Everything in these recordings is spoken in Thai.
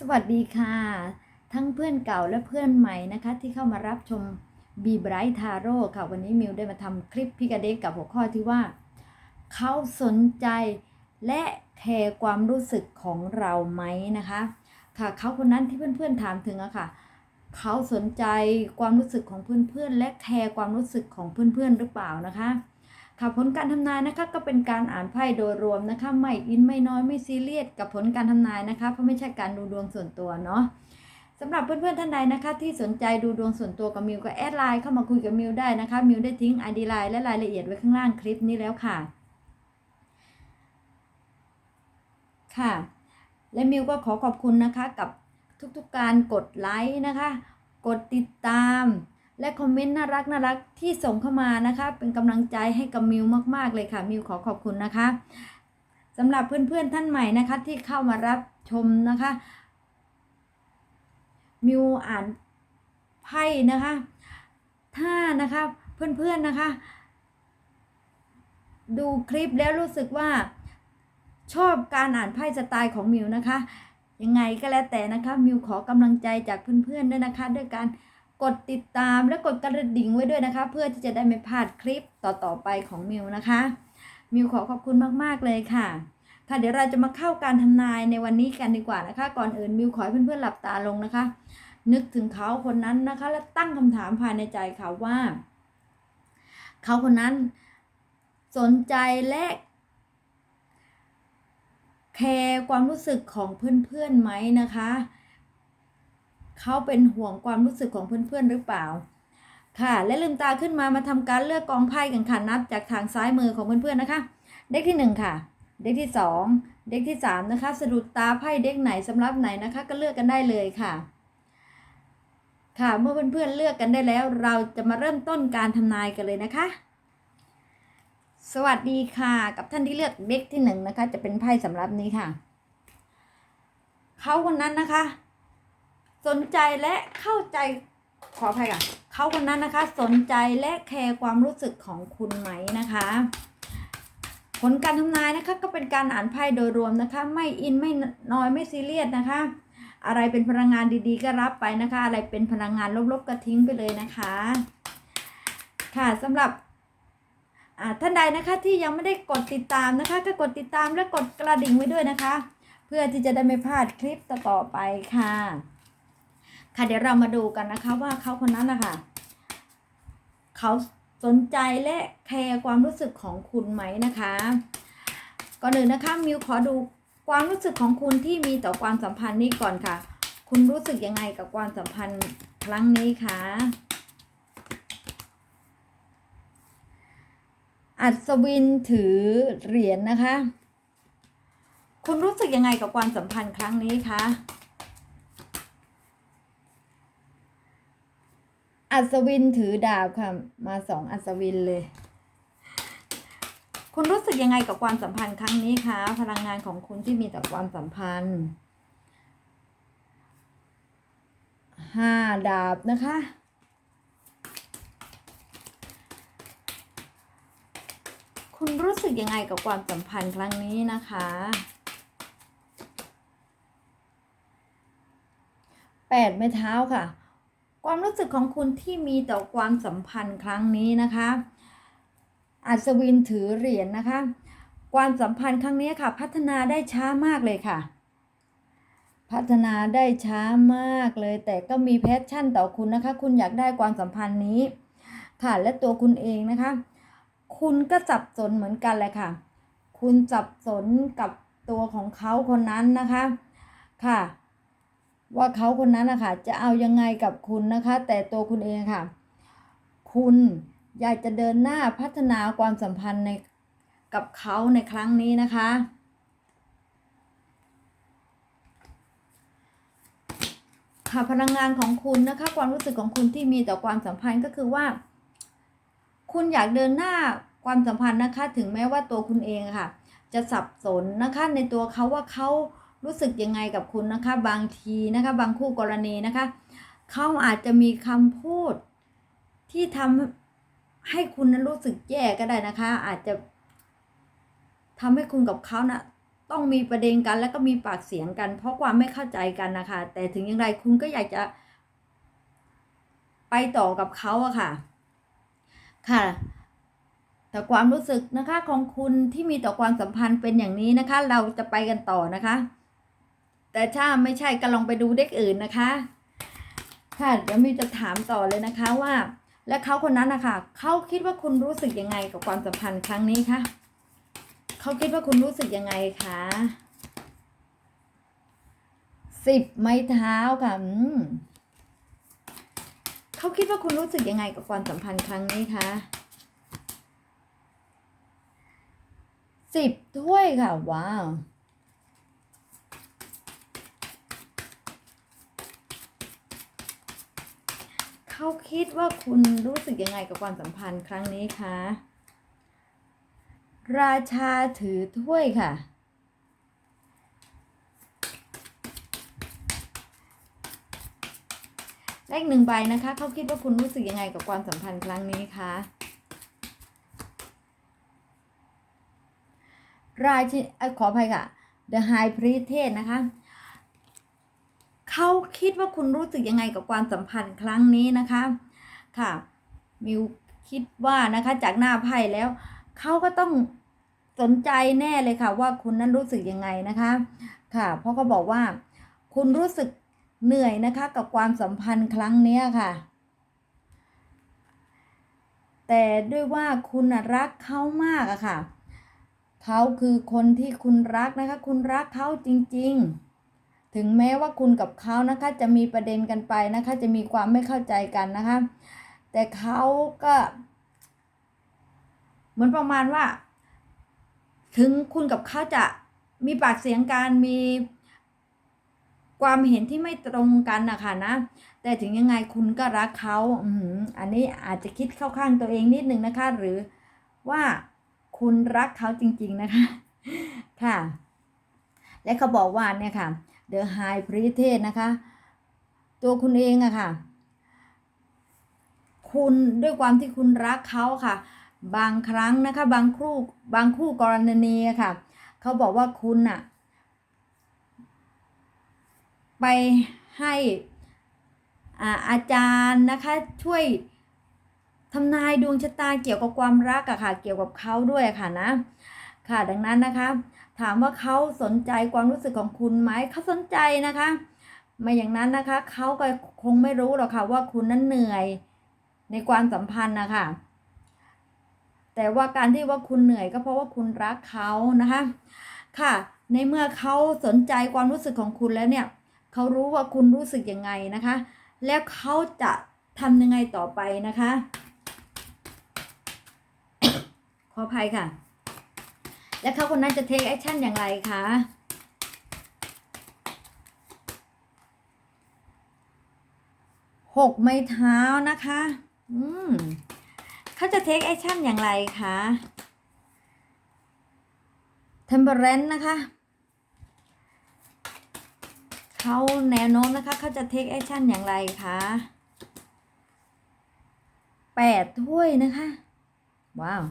สวัสดีค่ะ ทั้งเพื่อนเก่าและเพื่อนใหม่นะคะ ที่เข้ามารับชม B Bright Tarot ค่ะ วันนี้มิวได้มาทำคลิปพิกาเดกกับหัวข้อที่ว่า เขาสนใจและแคร์ความรู้สึกของเราไหมนะคะ ค่ะเขาคนนั้นที่เพื่อนๆถามถึงอะค่ะ เขาสนใจความรู้สึกของเพื่อนๆและแคร์ความรู้สึกของเพื่อนๆหรือเปล่านะคะ ค่ะผลการทำนายนะคะก็เป็นการอ่านไพ่โดยรวมนะคะ ไม่อินไม่น้อยไม่ซีเรียสกับผลการทำนายนะคะเพราะไม่ใช่การดูดวงส่วนตัวเนาะสำหรับเพื่อนๆท่านใดนะคะ ที่สนใจดูดวงส่วนตัวกับมิวก็แอดไลน์เข้ามาคุยกับมิวได้นะคะมิวได้ทิ้ง ID ไลน์และรายละเอียดไว้ข้างล่างคลิปนี้แล้วค่ะ ค่ะ และมิวก็ขอขอบคุณนะคะกับทุกๆการกดไลค์นะคะ กดติดตาม และคอมเมนต์น่ารักน่ารักที่ส่งเข้ามานะคะ เป็นกำลังใจให้กับมิวมาก ๆ เลยค่ะ มิวขอขอบคุณนะคะสำหรับเพื่อนๆท่านใหม่นะคะ ที่เข้ามารับชมนะคะ มิวอ่านไพ่นะคะ ถ้านะคะเพื่อนๆนะคะ ดูคลิปแล้วรู้สึกว่าชอบการอ่านไพ่สไตล์ของมิวนะคะ ยังไงก็แล้วแต่นะคะ มิวขอกำลังใจจากเพื่อนๆด้วยนะคะ ด้วยการ ดติดตามและกดกระดิ่งไว้ด้วยนะคะ เพื่อที่จะได้ไม่พลาดคลิปต่อๆไปของมิวนะคะ มิวขอขอบคุณมากๆเลยค่ะ ค่ะเดี๋ยวเราจะมาเข้าการทำนายในวันนี้กันดีกว่านะคะ ก่อนอื่นมิวขอให้เพื่อนๆหลับตาลงนะคะ นึกถึงเขาคนนั้นนะคะ และตั้งคำถามภายในใจเขาว่า เขาคนนั้นสนใจและแคร์ความรู้สึกของเพื่อนๆไหมนะคะ เขาเป็นห่วงความรู้สึกของเพื่อนๆหรือเปล่า ค่ะ และลืมตาขึ้นมามาทำการเลือกกองไพ่กันค่ะนับจากทางซ้ายมือของเพื่อนๆนะคะ เด็กที่หนึ่งค่ะ เด็กที่สองเด็กที่สามนะคะสะดุดตาไพ่เด็กไหนสำหรับไหนนะคะ ก็เลือกกันได้เลยค่ะค่ะเมื่อเพื่อนๆเลือกกันได้แล้ว เราจะมาเริ่มต้นการทำนายกันเลยนะคะ สวัสดีค่ะ กับท่านที่เลือกเด็กที่หนึ่งนะคะ จะเป็นไพ่สำหรับนี้ค่ะ เขาคนนั้นนะคะ สนใจและเข้าใจขออภัยค่ะเขาคนนั้นนะคะ สนใจและแคร์ความรู้สึกของคุณไหมนะคะ ผลการทำนายนะคะก็เป็นการอ่านไพ่โดยรวมนะคะ ไม่อินไม่น้อยไม่ซีเรียสนะคะ อะไรเป็นพลังงานดีๆ ก็รับไปนะคะ อะไรเป็นพลังงานลบๆก็ทิ้งไปเลยนะคะ ค่ะสำหรับท่านใดนะคะที่ยังไม่ได้กดติดตามนะคะ ก็กดติดตามและกดกระดิ่งไว้ด้วยนะคะ เพื่อที่จะได้ไม่พลาดคลิปต่อๆไปค่ะ ค่ะเดี๋ยวเรามาดูกันนะคะ ว่าเขาคนนั้นนะคะเขาสนใจและแคร์ความรู้สึกของคุณไหมนะคะก่อนอื่นนะคะมิวขอดูความรู้สึกของคุณที่มีต่อความสัมพันธ์นี้ก่อนค่ะ คุณรู้สึกยังไงกับความสัมพันธ์ครั้งนี้คะอัศวินถือเหรียญนะคะ คุณรู้สึกยังไงกับความสัมพันธ์ครั้งนี้คะ อัศวินถือดาบค่ะ มาสองอัศวินเลย คุณรู้สึกยังไงกับความสัมพันธ์ครั้งนี้คะพลังงานของคุณที่มีต่อความสัมพันธ์ห้าดาบนะคะคุณรู้สึกยังไงกับความสัมพันธ์ครั้งนี้นะคะ แปดไม้เท้าค่ะ ความรู้สึกของคุณที่มีต่อความสัมพันธ์ครั้งนี้นะคะ อัศวินถือเหรียญนะคะ ความสัมพันธ์ครั้งนี้ค่ะ พัฒนาได้ช้ามากเลยค่ะ พัฒนาได้ช้ามากเลย แต่ก็มีแพชชั่นต่อคุณนะคะ คุณอยากได้ความสัมพันธ์นี้ ค่ะและตัวคุณเองนะคะ คุณก็สับสนเหมือนกันเลยค่ะ คุณสับสนกับตัวของเขาคนนั้นนะคะ ค่ะ ว่าเขาคนนั้นนะคะจะเอายังไงกับคุณนะคะ แต่ตัวคุณเองค่ะ คุณอยากจะเดินหน้าพัฒนาความสัมพันธ์ในกับเขาในครั้งนี้นะคะ ค่ะพลังงานของคุณนะคะ ความรู้สึกของคุณที่มีต่อความสัมพันธ์ก็คือว่า คุณอยากเดินหน้าความสัมพันธ์นะคะ ถึงแม้ว่าตัวคุณเองค่ะ จะสับสนนะคะในตัวเขาว่าเขา รู้สึกยังไงกับคุณนะคะ บางทีนะคะ บางคู่กรณีนะคะเขาอาจจะมีคำพูดที่ทำให้คุณนั้นรู้สึกแย่ก็ได้นะคะ อาจจะทำให้คุณกับเขานะ่ะต้องมีประเด็นกันแล้วก็มีปากเสียงกัน เพราะความไม่เข้าใจกันนะคะ แต่ถึงอย่างไรคุณก็อยากจะ ไปต่อกับเขาอะค่ะ ค่ะแต่ความรู้สึกนะคะของคุณที่มีต่อความสัมพันธ์เป็นอย่างนี้นะคะ เราจะไปกันต่อนะคะ แต่ถ้าไม่ใช่ก็ลองไปดูเด็กอื่นนะคะ ค่ะเดี๋ยวมีจะถามต่อเลยนะคะว่า และเขาคนนั้นนะคะเขาคิดว่าคุณรู้สึกยังไงกับความสัมพันธ์ครั้งนี้คะเขาคิดว่าคุณรู้สึกยังไงคะสิบไม้เท้าค่ะเขาคิดว่าคุณรู้สึกยังไงกับความสัมพันธ์ครั้งนี้คะสิบถ้วยค่ะ ว้าว เขาคิดว่าคุณรู้สึกยังไงกับความสัมพันธ์ครั้งนี้คะราชาถือถ้วยค่ะ เลขหนึ่งใบนะคะ เขาคิดว่าคุณรู้สึกยังไงกับความสัมพันธ์ครั้งนี้คะราชขออภัยค่ะ The High Priestess นะคะ เขาคิดว่าคุณรู้สึกยังไงกับความสัมพันธ์ครั้งนี้นะคะ ค่ะ มิวคิดว่านะคะ จากหน้าไพ่แล้วเขาก็ต้องสนใจแน่เลยค่ะ ว่าคุณนั้นรู้สึกยังไงนะคะ ค่ะ เพราะเขาบอกว่า คุณรู้สึกเหนื่อยนะคะ กับความสัมพันธ์ครั้งนี้ค่ะ แต่ด้วยว่าคุณรักเขามากอะค่ะเขาคือคนที่คุณรักนะคะ คุณรักเขาจริง ๆ ถึงแม้ว่าคุณกับเขานะคะจะมีประเด็นกันไปนะคะ จะมีความไม่เข้าใจกันนะคะ แต่เขาก็ เหมือนประมาณว่า ถึงคุณกับเขาจะมีปากเสียงกันมีความเห็นที่ไม่ตรงกันนะคะนะ แต่ถึงยังไงคุณก็รักเขาอืมอันนี้อาจจะคิดเข้าข้างตัวเองนิดนึงนะคะ หรือว่าคุณรักเขาจริง ๆนะคะ ค่ะ และเขาบอกว่าเนี่ยค่ะ The High Priestess นะคะ ตัวคุณเองอะค่ะ คุณด้วยความที่คุณรักเขาค่ะ บางครั้งนะคะบางคู่บางคู่กรณีค่ะ เขาบอกว่าคุณอะไปให้อ่าอาจารย์นะคะช่วยทำนายดวงชะตาเกี่ยวกับความรักอะค่ะ เกี่ยวกับเขาด้วยค่ะนะ ค่ะดังนั้นนะคะ ถามว่าเขาสนใจความรู้สึกของคุณไหมเขาสนใจนะคะ ไม่อย่างนั้นนะคะเขาก็คงไม่รู้หรอกค่ะว่าคุณนั้นเหนื่อยในความสัมพันธ์นะคะแต่ว่าการที่ว่าคุณเหนื่อยก็เพราะว่าคุณรักเขานะคะ ค่ะ ในเมื่อเขาสนใจความรู้สึกของคุณแล้วเนี่ยเขารู้ว่าคุณรู้สึกยังไงนะคะ แล้วเขาจะทำยังไงต่อไปนะคะ ขออภัยค่ะ และเขาคนนั้นจะเทคแอคชั่นอย่างไรคะ หกไม้เท้านะคะ อืมเขาจะเทคแอคชั่นอย่างไรคะเทมเ r อร์นะคะเขาแนวโน้มนะคะเขาจะเทคแอคชั่นอย่างไรคะแปดถ้วยนะคะ ว้าว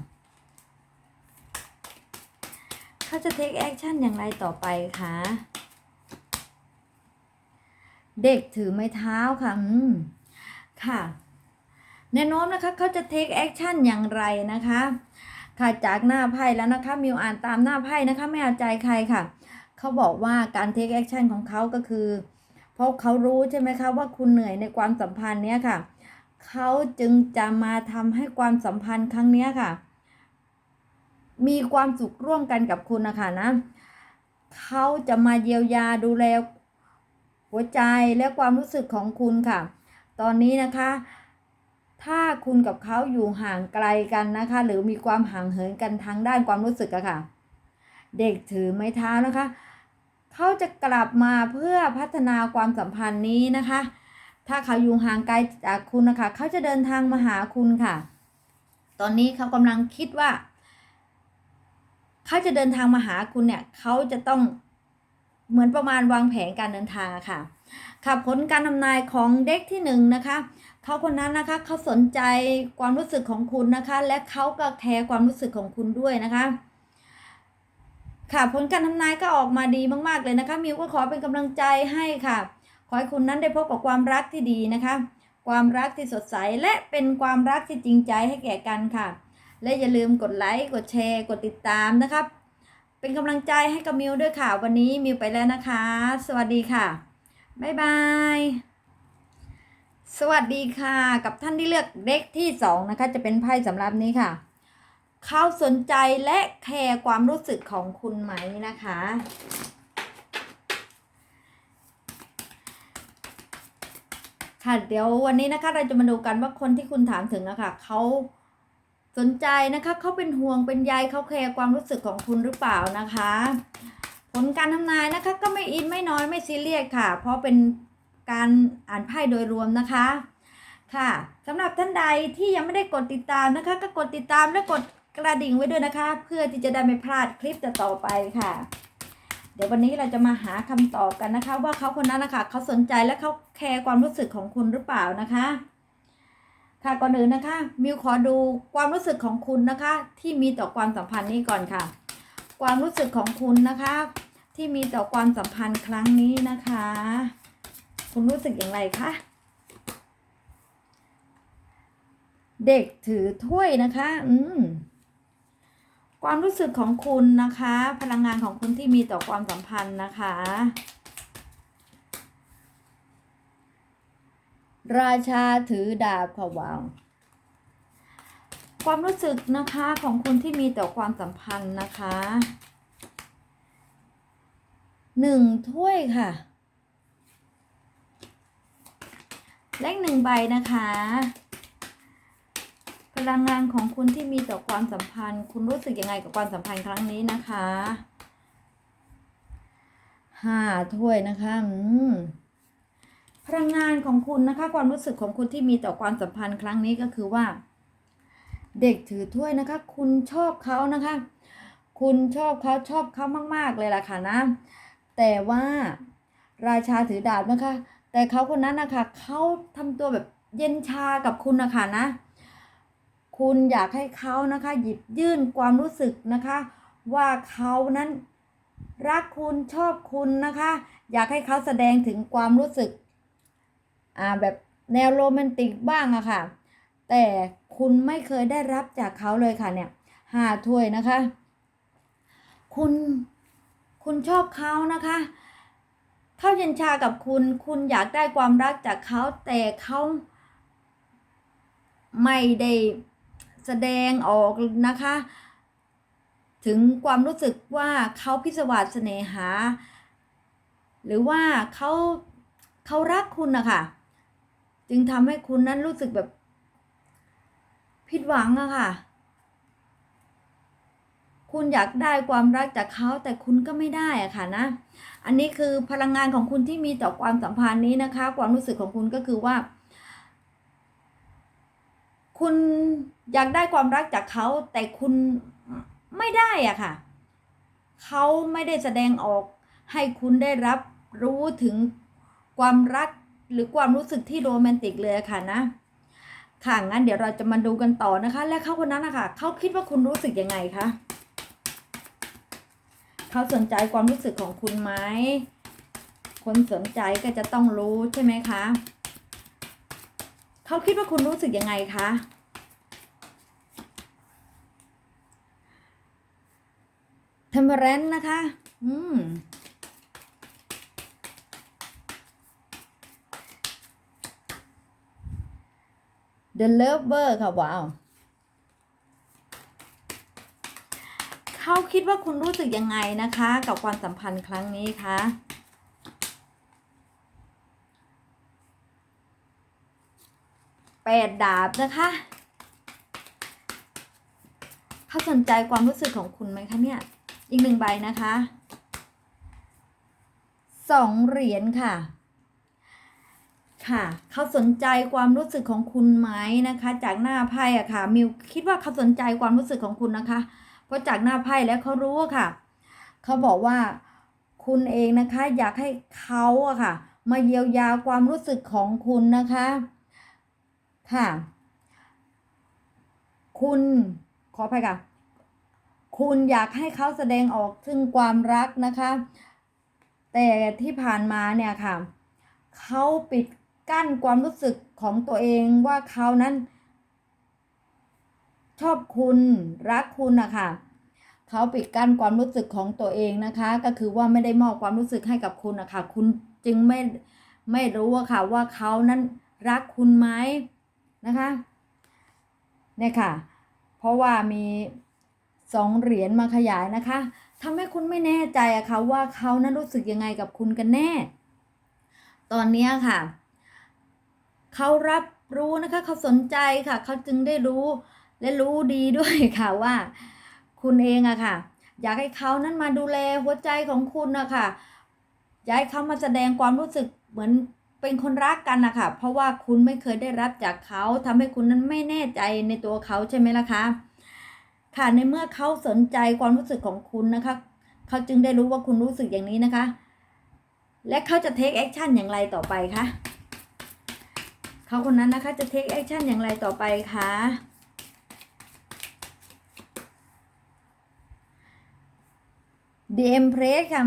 เขาจะเทคแอคชั่นอย่างไรต่อไปคะเด็กถือไม้เท้าค่ะ อืม ค่ะ แนวโน้มนะคะ เขาจะเทคแอคชั่นอย่างไรนะคะ ค่ะ จากหน้าไพ่แล้วนะคะ มิวอ่านตามหน้าไพ่นะคะ ไม่เอาใจใครค่ะ เขาบอกว่าการเทคแอคชั่นของเขาก็คือ เพราะเขารู้ใช่ไหมคะว่าคุณเหนื่อยในความสัมพันธ์เนี้ยค่ะ เขาจึงจะมาทำให้ความสัมพันธ์ครั้งเนี้ยค่ะ มีความสุขร่วมกันกับคุณนะคะนะเขาจะมาเยียวยาดูแลหัวใจและความรู้สึกของคุณค่ะ ตอนนี้นะคะ ถ้าคุณกับเขาอยู่ห่างไกลกันนะคะ หรือมีความห่างเหินกันทางด้านความรู้สึกอะค่ะ เด็กถือไม้เท้านะคะ เขาจะกลับมาเพื่อพัฒนาความสัมพันธ์นี้นะคะ ถ้าเขาอยู่ห่างไกลจากคุณนะคะ เขาจะเดินทางมาหาคุณค่ะ ตอนนี้เขากำลังคิดว่า เขาจะเดินทางมาหาคุณเนี่ยเขาจะต้องเหมือนประมาณวางแผนการเดินทางอะค่ะค่ะผลการทำนายของเด็กที่หนึ่งนะคะเขาคนนั้นนะคะเขาสนใจความรู้สึกของคุณนะคะ และเขาก็แคร์ความรู้สึกของคุณด้วยนะคะ ค่ะผลการทำนายก็ออกมาดีมาก ๆเลยนะคะมิวก็ขอเป็นกำลังใจให้ค่ะ ขอให้คุณนั้นได้พบกับความรักที่ดีนะคะ ความรักที่สดใสและเป็นความรักที่จริงใจให้แก่กันค่ะ และอย่าลืมกดไลค์กดแชร์ กดติดตามนะครับ เป็นกำลังใจให้กับมิวด้วยค่ะ วันนี้มิวไปแล้วนะคะ สวัสดีค่ะ บ๊ายบาย สวัสดีค่ะ กับท่านที่เลือกเด็กที่สองนะคะ จะเป็นไพ่สำหรับนี้ค่ะ เขาสนใจและแคร์ความรู้สึกของคุณไหมนะคะค่ะเดี๋ยววันนี้นะคะเราจะมาดูกันว่าคนที่คุณถามถึงอะคะเขา สนใจนะคะเขาเป็นห่วงเป็นใยเขาแคร์ความรู้สึกของคุณหรือเปล่านะคะ ผลการทำนายนะคะ ก็ไม่อินไม่น้อยไม่ซีเรียสค่ะ เพราะเป็นการอ่านไพ่โดยรวมนะคะ ค่ะสำหรับท่านใดที่ยังไม่ได้กดติดตามนะคะ ก็กดติดตามและกดกระดิ่งไว้ด้วยนะคะ เพื่อที่จะได้ไม่พลาดคลิปต่อไปค่ะ เดี๋ยววันนี้เราจะมาหาคำตอบกันนะคะ ว่าเขาคนนั้นนะคะเขาสนใจและเขาแคร์ความรู้สึกของคุณหรือเปล่านะคะ ค่ะก่อนอื่นนะคะมิวขอดูความรู้สึกของคุณนะคะ ที่มีต่อความสัมพันธ์นี้ก่อนค่ะ ความรู้สึกของคุณนะคะ ที่มีต่อความสัมพันธ์ครั้งนี้นะคะ คุณรู้สึกอย่างไรคะเด็กถือถ้วยนะคะ อืมความรู้สึกของคุณนะคะ พลังงานของคุณที่มีต่อความสัมพันธ์นะคะ ราชาถือดาบค่ะวาวความรู้สึกนะคะของคุณที่มีต่อความสัมพันธ์นะคะหนึ่งถ้วยค่ะ เลขหนึ่งใบนะคะ พลังงานของคุณที่มีต่อความสัมพันธ์ คุณรู้สึกยังไงกับความสัมพันธ์ครั้งนี้นะคะห้าถ้วยนะคะ อืม พลังงานของคุณนะคะ ความรู้สึกของคุณที่มีต่อความสัมพันธ์ครั้งนี้ก็คือว่า เด็กถือถ้วยนะคะ คุณชอบเขานะคะ คุณชอบเขาชอบเขามาก ๆ เลยล่ะค่ะนะ แต่ว่าราชาถือดาบนะคะ แต่เขาคนนั้นนะคะเขาทำตัวแบบเย็นชากับคุณนะคะนะ คุณอยากให้เขานะคะ หยิบยื่นความรู้สึกนะคะ ว่าเขานั้นรักคุณชอบคุณนะคะ อยากให้เขาแสดงถึงความรู้สึก อ่าแบบแนวโรแมนติกบ้างอะค่ะ แต่คุณไม่เคยได้รับจากเขาเลยค่ะเนี่ยหาถ้วยนะคะ คุณคุณชอบเขานะคะเขาเย็นชากับคุณ คุณอยากได้ความรักจากเขาแต่เขาไม่ได้แสดงออกนะคะ ถึงความรู้สึกว่าเขาพิศวาสเสน่หา หรือว่าเขาเขารักคุณนะคะ จึงทำให้คุณนั้นรู้สึกแบบผิดหวังอะค่ะ คุณอยากได้ความรักจากเขาแต่คุณก็ไม่ได้อะค่ะนะ อันนี้คือพลังงานของคุณที่มีต่อความสัมพันธ์นี้นะคะ ความรู้สึกของคุณก็คือว่า คุณอยากได้ความรักจากเขาแต่คุณไม่ได้อะค่ะ เขาไม่ได้แสดงออกให้คุณได้รับรู้ถึงความรัก หรือความรู้สึกที่โรแมนติกเลยค่ะนะ ค่ะงั้นเดี๋ยวเราจะมาดูกันต่อนะคะ และเขาคนนั้นนะคะเขาคิดว่าคุณรู้สึกยังไงคะเขาสนใจความรู้สึกของคุณไหมคนสนใจก็จะต้องรู้ใช่ไหมคะเขาคิดว่าคุณรู้สึกยังไงคะเทมเ r รนนะคะ อืม The Lover ค่ะว้าวเขาคิดว่าคุณรู้สึกยังไงนะคะ กับความสัมพันธ์ครั้งนี้คะแปดดาบนะคะเขาสนใจความรู้สึกของคุณไหมคะเนี่ย อีกหนึ่งใบนะคะสองเหรียญค่ะ ค่ะเขาสนใจความรู้สึกของคุณไหมนะคะ จากหน้าไพ่อะค่ะมิวคิดว่าเขาสนใจความรู้สึกของคุณนะคะ เพราะจากหน้าไพ่แล้วเขารู้ค่ะเขาบอกว่าคุณเองนะคะ อยากให้เขาอะค่ะ มาเยียวยาความรู้สึกของคุณนะคะค่ะ คุณขออภัยค่ะ คุณอยากให้เขาแสดงออกซึ่งความรักนะคะ แต่ที่ผ่านมาเนี่ยค่ะเขาปิด กั้นความรู้สึกของตัวเองว่าเขานั้น ชอบคุณรักคุณนะคะเขาปิดกั้นความรู้สึกของตัวเองนะคะ ก็คือว่าไม่ได้มอบความรู้สึกให้กับคุณนะคะคุณจึงไม่ไม่รู้อะค่ะว่าเขานั้นรักคุณไหมนะคะเนี่ยค่ะ เพราะว่ามีสองเหรียญมาขยายนะคะทำให้คุณไม่แน่ใจอะค่ะว่าเขานั้นรู้สึกยังไงกับคุณกันแน่ ตอนนี้ค่ะ เขารับรู้นะคะเขาสนใจค่ะ เขาจึงได้รู้และรู้ดีด้วยค่ะว่า คุณเองอะค่ะ อยากให้เขานั้นมาดูแลหัวใจของคุณนะคะอยากให้เขามาแสดงความรู้สึกเหมือนเป็นคนรักกันนะคะเพราะว่าคุณไม่เคยได้รับจากเขาทำให้คุณนั้นไม่แน่ใจในตัวเขาใช่ไหมล่ะคะค่ะในเมื่อเขาสนใจความรู้สึกของคุณนะคะเขาจึงได้รู้ว่าคุณรู้สึกอย่างนี้นะคะ และเขาจะเทคแอคชั่นอย่างไรต่อไปคะ เขาคนนั้นนะคะจะเทคแอคชั่นอย่างไรต่อไปคะเอ็มเพรสค่ะ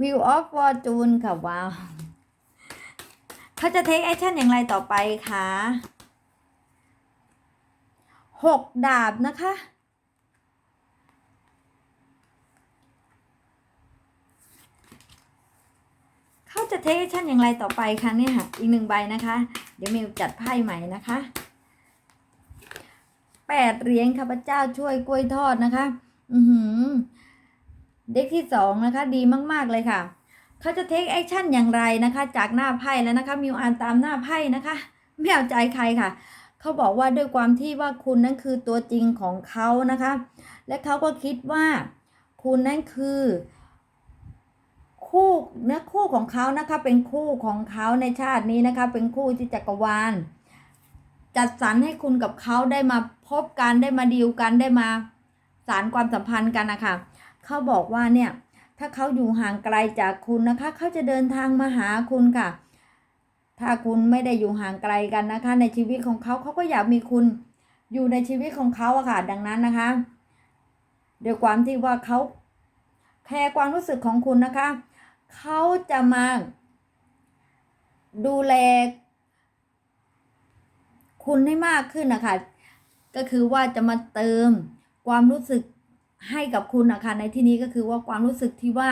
วิวออฟฟอร์จูนค่ะ ว้าว เขาจะเทคแอคชั่นอย่างไรต่อไปคะหกดาบนะคะ เขา จะเทคแอคชั่นอย่างไรต่อไปคะเนี่ยค่ะอีกหนึ่งใบนะคะ เดี๋ยวมิวจัดไพ่ใหม่นะคะแปดเหรียญข้าพเจ้าช่วยกล้วยทอดนะคะ อือหือ เด็กที่สองนะคะ ดีมากๆเลยค่ะ เขาจะเทคแอคชั่นอย่างไรนะคะ จากหน้าไพ่แล้วนะคะ มิวอ่านตามหน้าไพ่นะคะ ไม่เอาใจใครค่ะเขาบอกว่าด้วยความที่ว่าคุณนั้นคือตัวจริงของเขานะคะ และเขาก็คิดว่า คุณนั้นคือ คู่เนื้อคู่ของเขานะคะเป็นคู่ของเขาในชาตินี้นะคะ เป็นคู่ที่จักรวาล จัดสรรให้คุณกับเขาได้มาพบกันได้มาดีลกันได้มาสารความสัมพันธ์กันนะคะเขาบอกว่าเนี่ยถ้าเขาอยู่ห่างไกลจากคุณนะคะเขาจะเดินทางมาหาคุณค่ะ ถ้าคุณไม่ได้อยู่ห่างไกลกันนะคะ ในชีวิตของเขาเขาก็อยากมีคุณอยู่ในชีวิตของเขาอะค่ะ ดังนั้นนะคะด้วยความที่ว่าเขาแคร์ความรู้สึกของคุณนะคะ เขาจะมาดูแล คุณให้มากขึ้นนะคะ ก็คือว่าจะมาเติมความรู้สึกให้กับคุณนะคะในที่นี้ก็คือว่าความรู้สึกที่ว่า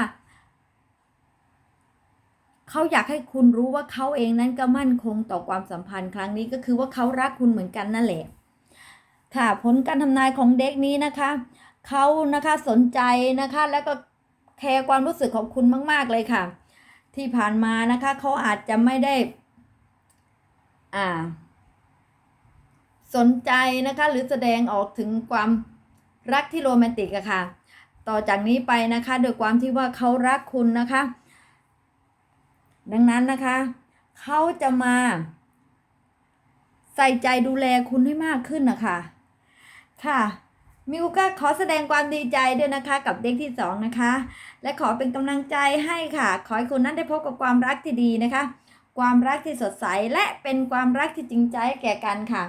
เขาอยากให้คุณรู้ว่าเขาเองนั้นก็มั่นคงต่อความสัมพันธ์ครั้งนี้ก็คือว่าเขารักคุณเหมือนกันนั่นแหละค่ะผลการทำนายของเด็กนี้นะคะเขานะคะสนใจนะคะแล้วก็ แคร์ความรู้สึกของคุณมาก ๆ เลยค่ะ ที่ผ่านมานะคะเขาอาจจะไม่ได้ อ่า สนใจนะคะ หรือแสดงออกถึงความรักที่โรแมนติกอะค่ะ ต่อจากนี้ไปนะคะโดยความที่ว่าเขารักคุณนะคะ ดังนั้นนะคะ เขาจะมา ใส่ใจดูแลคุณให้มากขึ้นนะคะ ค่ะ มิวก็ขอแสดงความดีใจด้วยนะคะกับเด็กที่สองนะคะ และขอเป็นกำลังใจให้ค่ะ ขอให้คุณนั้นได้พบกับความรักที่ดีนะคะ ความรักที่สดใสและเป็นความรักที่จริงใจแก่กันค่ะ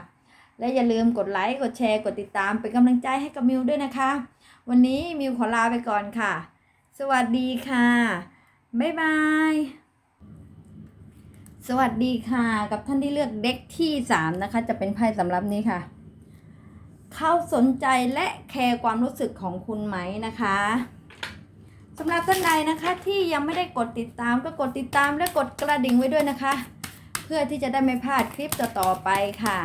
และอย่าลืมกดไลค์กดแชร์กดติดตามเป็นกำลังใจให้กับมิวด้วยนะคะ วันนี้มิวขอลาไปก่อนค่ะ สวัสดีค่ะบ๊ายบายสวัสดีค่ะ กับท่านที่เลือกเด็กที่สามนะคะ จะเป็นไพ่สำหรับนี้ค่ะ เขาสนใจและแคร์ความรู้สึกของคุณไหมนะคะสำหรับท่านใดนะคะที่ยังไม่ได้กดติดตามก็กดติดตามและกดกระดิ่งไว้ด้วยนะคะ เพื่อที่จะได้ไม่พลาดคลิปต่อๆไปค่ะ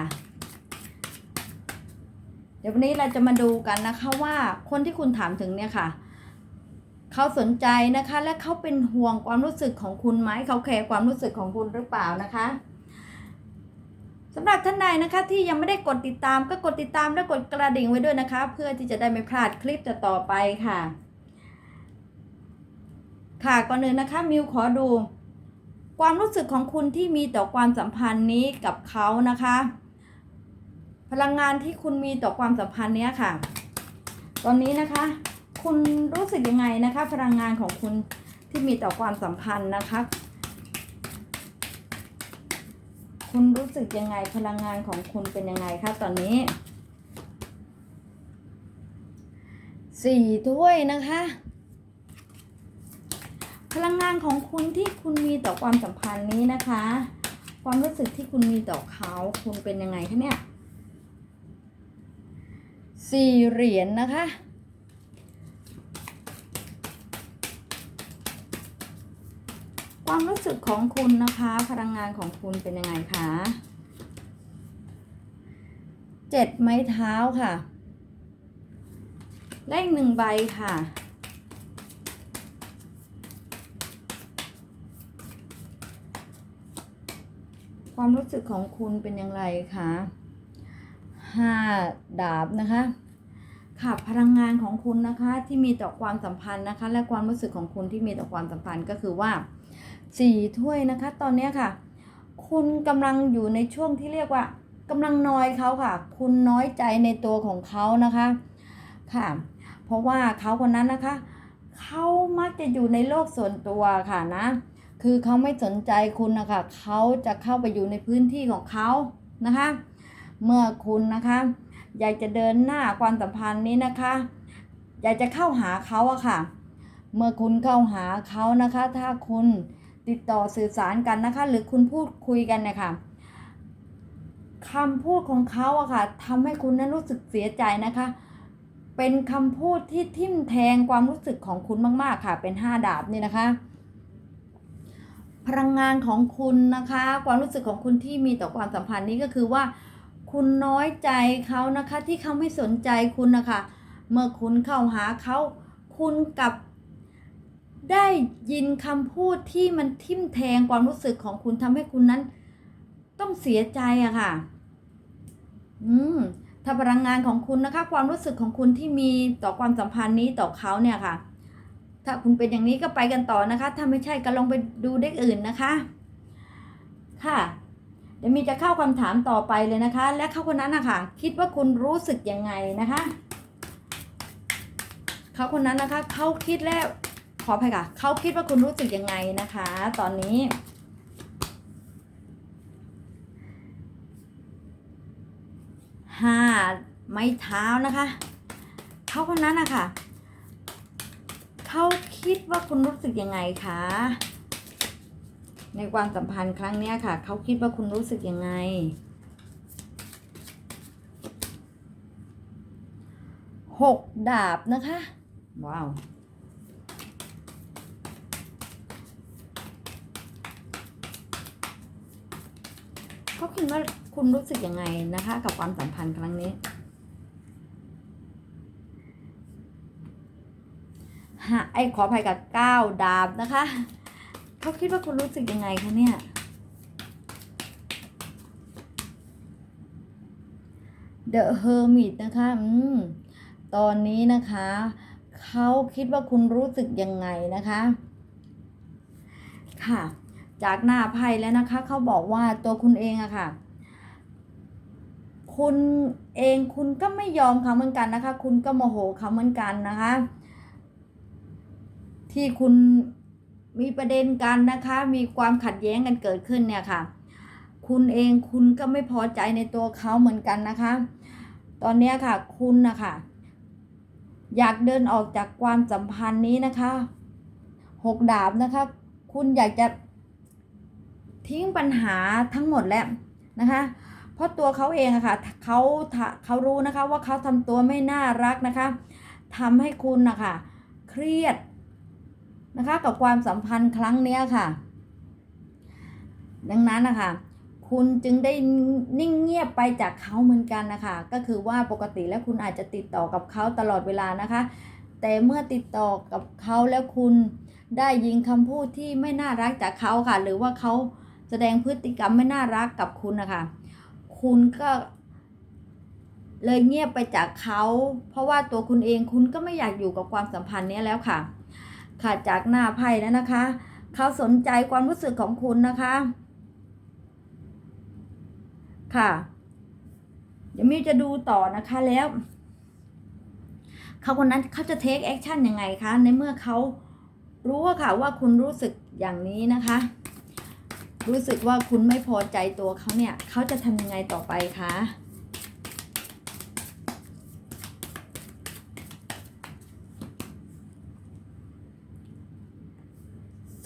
เดี๋ยววันนี้เราจะมาดูกันนะคะว่าคนที่คุณถามถึงเนี่ยค่ะเขาสนใจนะคะ และเขาเป็นห่วงความรู้สึกของคุณไหมเขาแคร์ความรู้สึกของคุณหรือเปล่านะคะ สำหรับท่านใดนะคะที่ยังไม่ได้กดติดตามก็กดติดตามและกดกระดิ่งไว้ด้วยนะคะ เพื่อที่จะได้ไม่พลาดคลิปต่อไปค่ะ ค่ะก่อนอื่นนะคะมิวขอดู ความรู้สึกของคุณที่มีต่อความสัมพันธ์นี้กับเขานะคะ พลังงานที่คุณมีต่อความสัมพันธ์เนี้ยค่ะ ตอนนี้นะคะ คุณรู้สึกยังไงนะคะ พลังงานของคุณที่มีต่อความสัมพันธ์นะคะ คุณรู้สึกยังไงพลังงานของคุณเป็นยังไงคะตอนนี้สี่ถ้วยนะคะ พลังงานของคุณที่คุณมีต่อความสัมพันธ์นี้นะคะ ความรู้สึกที่คุณมีต่อเขา คุณเป็นยังไงคะเนี่ยสี่เหรียญนะคะ ความรู้สึกของคุณนะคะ พลังงานของคุณเป็นยังไงคะเจ็ดไม้เท้าค่ะเลขหนึ่งใบค่ะ ความรู้สึกของคุณเป็นอย่างไรคะห้าดาบนะคะค่ะพลังงานของคุณนะคะที่มีต่อความสัมพันธ์นะคะ และความรู้สึกของคุณที่มีต่อความสัมพันธ์ก็คือว่า สี่ถ้วยนะคะ ตอนนี้ค่ะ คุณกำลังอยู่ในช่วงที่เรียกว่ากำลังน้อยเขาค่ะ คุณน้อยใจในตัวของเขานะคะค่ะ เพราะว่าเขาคนนั้นนะคะเขามักจะอยู่ในโลกส่วนตัวค่ะนะ คือเขาไม่สนใจคุณนะคะเขาจะเข้าไปอยู่ในพื้นที่ของเขานะคะ เมื่อคุณนะคะอยากจะเดินหน้าความสัมพันธ์นี้นะคะ อยากจะเข้าหาเขาอะค่ะ เมื่อคุณเข้าหาเขานะคะ ถ้าคุณ ติดต่อสื่อสารกันนะคะ หรือคุณพูดคุยกันเนี่ยค่ะคำพูดของเขาอะค่ะทำให้คุณนั้นรู้สึกเสียใจนะคะ เป็นคำพูดที่ทิ่มแทงความรู้สึกของคุณมาก ๆ ค่ะ เป็นห้าดาบนี่นะคะ พลังงานของคุณนะคะ ความรู้สึกของคุณที่มีต่อความสัมพันธ์นี้ก็คือว่า คุณน้อยใจเขานะคะ ที่เขาไม่สนใจคุณนะคะ เมื่อคุณเข้าหาเขาคุณกลับ ได้ยินคำพูดที่มันทิ่มแทงความรู้สึกของคุณทำให้คุณนั้น ต้องเสียใจอะค่ะ อืมถ้าพลังงานของคุณนะคะ ความรู้สึกของคุณที่มีต่อความสัมพันธ์นี้ต่อเขาเนี่ยค่ะ ถ้าคุณเป็นอย่างนี้ก็ไปกันต่อนะคะ ถ้าไม่ใช่ก็ลองไปดูเด็กอื่นนะคะ ค่ะเดี๋ยวมีจะเข้าคำถามต่อไปเลยนะคะ และเขาคนนั้นนะคะคิดว่าคุณรู้สึกยังไงนะคะ เขาคนนั้นนะคะเขาคิดแล้ว ขออภัยค่ะ เขาคิดว่าคุณรู้สึกยังไงนะคะ ตอนนี้ ห้าไม้เท้านะคะ เขาคนนั้นนะคะเขาคิดว่าคุณรู้สึกยังไงคะ ในความสัมพันธ์ครั้งเนี้ยค่ะ เขาคิดว่าคุณรู้สึกยังไง หกดาบนะคะ ว้าว เขาคิดว่าคุณรู้สึกยังไงนะคะ กับความสัมพันธ์ครั้งนี้ ฮะ ไอ้ขออภัยกับเก้าดาบนะคะเขาคิดว่าคุณรู้สึกยังไงคะเนี่ย The Hermit นะคะ อืม ตอนนี้นะคะ เขาคิดว่าคุณรู้สึกยังไงนะคะ ค่ะ จากหน้าไพ่แล้วนะคะ เขาบอกว่าตัวคุณเองอะค่ะ คุณเองคุณก็ไม่ยอมเขาเหมือนกันนะคะ คุณก็โมโหเขาเหมือนกันนะคะ ที่คุณมีประเด็นกันนะคะ มีความขัดแย้งกันเกิดขึ้นเนี่ยค่ะ คุณเองคุณก็ไม่พอใจในตัวเขาเหมือนกันนะคะ ตอนนี้ค่ะ คุณนะคะอยากเดินออกจากความสัมพันธ์นี้นะคะหกดาบนะคะ คุณอยากจะ ทิ้งปัญหาทั้งหมดแล้วนะคะเพราะตัวเขาเองอะค่ะเขาเขารู้นะคะว่าเขาทำตัวไม่น่ารักนะคะทำให้คุณนะคะเครียดนะคะกับความสัมพันธ์ครั้งนี้ค่ะ ดังนั้นนะคะคุณจึงได้นิ่งเงียบไปจากเขาเหมือนกันนะคะ ก็คือว่าปกติแล้วคุณอาจจะติดต่อกับเขาตลอดเวลานะคะ แต่เมื่อติดต่อกับเขาแล้วคุณได้ยินคำพูดที่ไม่น่ารักจากเขาค่ะ หรือว่าเขา แสดงพฤติกรรมไม่น่ารักกับคุณนะคะคุณก็เลยเงียบไปจากเขา เพราะว่าตัวคุณเองคุณก็ไม่อยากอยู่กับความสัมพันธ์นี้แล้วค่ะ ค่ะจากหน้าไพ่แล้วนะคะ เขาสนใจความรู้สึกของคุณนะคะ ค่ะเดี๋ยวมิวจะดูต่อนะคะแล้ว เขาคนนั้นเขาจะเทคแอคชั่นยังไงคะ ในเมื่อเขารู้ว่าค่ะว่าคุณรู้สึกอย่างนี้นะคะ รู้สึกว่าคุณไม่พอใจตัวเขาเนี่ย เขาจะทำยังไงต่อไปคะ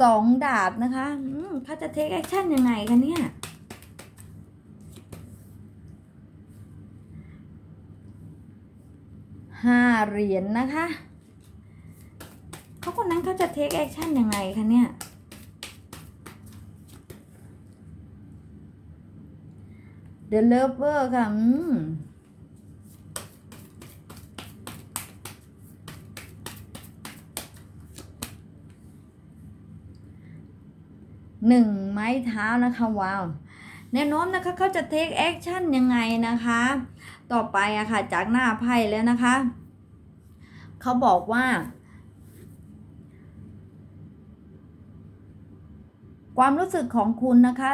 สองดาบนะคะอืมเขาจะเทคแอคชั่นยังไงคะเนี่ย ห้าเหรียญนนะคะ เขาคนนั้นเขาจะเทคแอคชั่นยังไงคะเนี่ย The Lover ค่ะอืมหนึ่งไม้เท้านะคะว้าวแนวโน้มนะคะเขาจะเทคแอคชั่นยังไงนะคะ ต่อไปอะค่ะ จากหน้าไพ่แล้วนะคะเขาบอกว่า ความรู้สึกของคุณนะคะ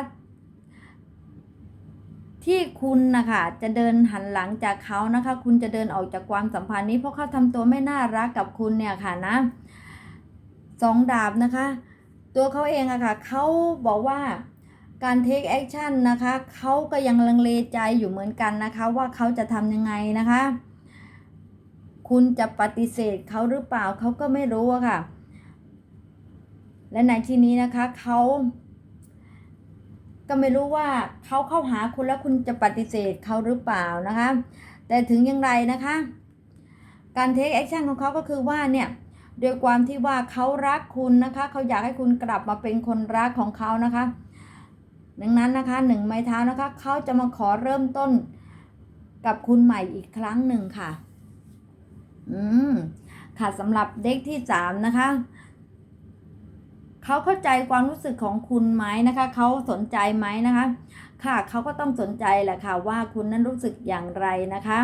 ที่คุณนะคะจะเดินหันหลังจากเขานะคะ คุณจะเดินออกจากความสัมพันธ์นี้เพราะเขาทำตัวไม่น่ารักกับคุณเนี่ยค่ะนะสองดาบนะคะ ตัวเขาเองอะค่ะเขาบอกว่าการเทคแอคชั่นนะคะเขาก็ยังลังเลใจอยู่เหมือนกันนะคะ ว่าเขาจะทำยังไงนะคะ คุณจะปฏิเสธเขาหรือเปล่าเขาก็ไม่รู้อะค่ะ และในที่นี้นะคะเขา ก็ไม่รู้ว่าเขาเข้าหาคุณแล้วคุณจะปฏิเสธเขาหรือเปล่านะคะ แต่ถึงอย่างไรนะคะ การเทคแอคชั่นของเขาก็คือว่าเนี่ยด้วยความที่ว่าเขารักคุณนะคะเขาอยากให้คุณกลับมาเป็นคนรักของเขานะคะ ดังนั้นนะคะหนึ่งไม้เท้านะคะเขาจะมาขอเริ่มต้นกับคุณใหม่อีกครั้งหนึ่งค่ะ อืม ค่ะสำหรับเด็กที่สามนะคะ เขาเข้าใจความรู้สึกของคุณไหมนะคะ เขาสนใจไหมนะคะ ค่ะเขาก็ต้องสนใจแหละค่ะว่าคุณนั้นรู้สึกอย่างไรนะคะ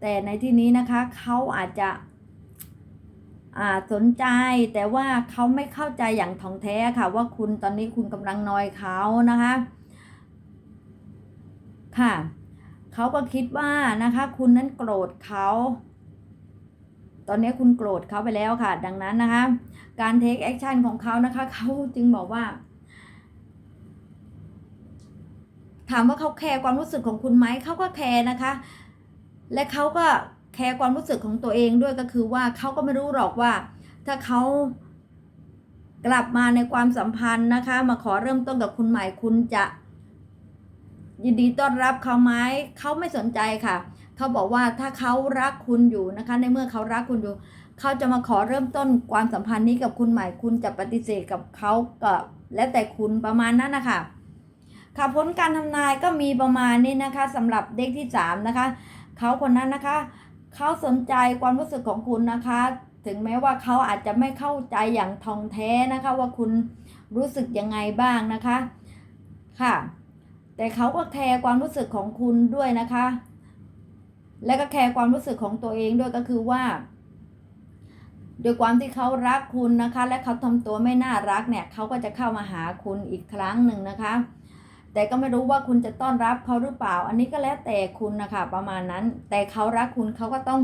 แต่ในที่นี้นะคะเขาอาจจะอาสนใจแต่ว่าเขาไม่เข้าใจอย่างท่องแท้ค่ะ ว่าคุณตอนนี้คุณกำลังนอยเขานะคะ ค่ะเขาก็คิดว่านะคะ คุณนั้นโกรธเขา ตอนนี้คุณโกรธเขาไปแล้วค่ะ ดังนั้นนะคะ การเทคแอคชั่นของเขานะคะเขาจึงบอกว่า ถามว่าเขาแคร์ความรู้สึกของคุณไหมเขาก็แคร์นะคะ และเขาก็แคร์ความรู้สึกของตัวเองด้วยก็คือว่าเขาก็ไม่รู้หรอกว่า ถ้าเขากลับมาในความสัมพันธ์นะคะ มาขอเริ่มต้นกับคุณใหม่คุณจะยินดีต้อนรับเขาไหมเขาไม่สนใจค่ะ เขาบอกว่าถ้าเขารักคุณอยู่นะคะ ในเมื่อเขารักคุณอยู่ เขาจะมาขอเริ่มต้นความสัมพันธ์นี้กับคุณใหม่ คุณจะปฏิเสธกับเขาก็แล้วแต่คุณประมาณนั้นนะคะค่ะผลการทำนายก็มีประมาณนี้นะคะสำหรับเด็กที่สามนะคะ เขาคนนั้นนะคะ เขาสนใจความรู้สึกของคุณนะคะ ถึงแม้ว่าเขาอาจจะไม่เข้าใจอย่างทองแท้นะคะ ว่าคุณรู้สึกยังไงบ้างนะคะค่ะ แต่เขาก็แคร์ความรู้สึกของคุณด้วยนะคะ และก็แคร์ความรู้สึกของตัวเองด้วยก็คือว่าด้วยความที่เขารักคุณนะคะ และเขาทำตัวไม่น่ารักเนี่ยเขาก็จะเข้ามาหาคุณอีกครั้งหนึ่งนะคะ แต่ก็ไม่รู้ว่าคุณจะต้อนรับเขาหรือเปล่า อันนี้ก็แล้วแต่คุณนะคะประมาณนั้น แต่เขารักคุณเขาก็ต้อง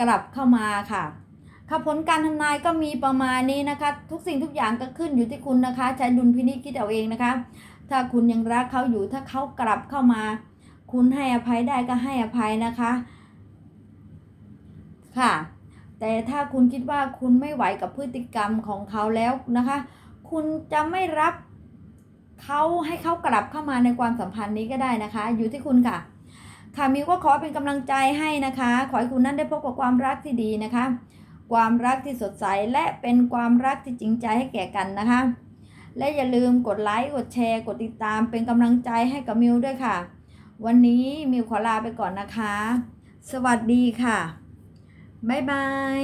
กลับเข้ามาค่ะค่ะผลการทำนายก็มีประมาณนี้นะคะ ทุกสิ่งทุกอย่างก็ขึ้นอยู่ที่คุณนะคะ ใช้ดุลพินิจคิดเอาเองนะคะ ถ้าคุณยังรักเขาอยู่ถ้าเขากลับเข้ามา คุณให้อภัยได้ก็ให้อภัยนะคะ ค่ะ แต่ถ้าคุณคิดว่าคุณไม่ไหวกับพฤติกรรมของเขาแล้วนะคะ คุณจะไม่รับเขาให้เขากลับเข้ามาในความสัมพันธ์นี้ก็ได้นะคะ อยู่ที่คุณค่ะ ค่ะมิวก็ขอเป็นกำลังใจให้นะคะ ขอให้คุณนั้นได้พบกับความรักที่ดีนะคะ ความรักที่สดใสและเป็นความรักที่จริงใจให้แก่กันนะคะ และอย่าลืมกดไลค์กดแชร์ กดติดตามเป็นกำลังใจให้กับมิวด้วยค่ะ วันนี้มิวขอลาไปก่อนนะคะ สวัสดีค่ะ บ๊ายบาย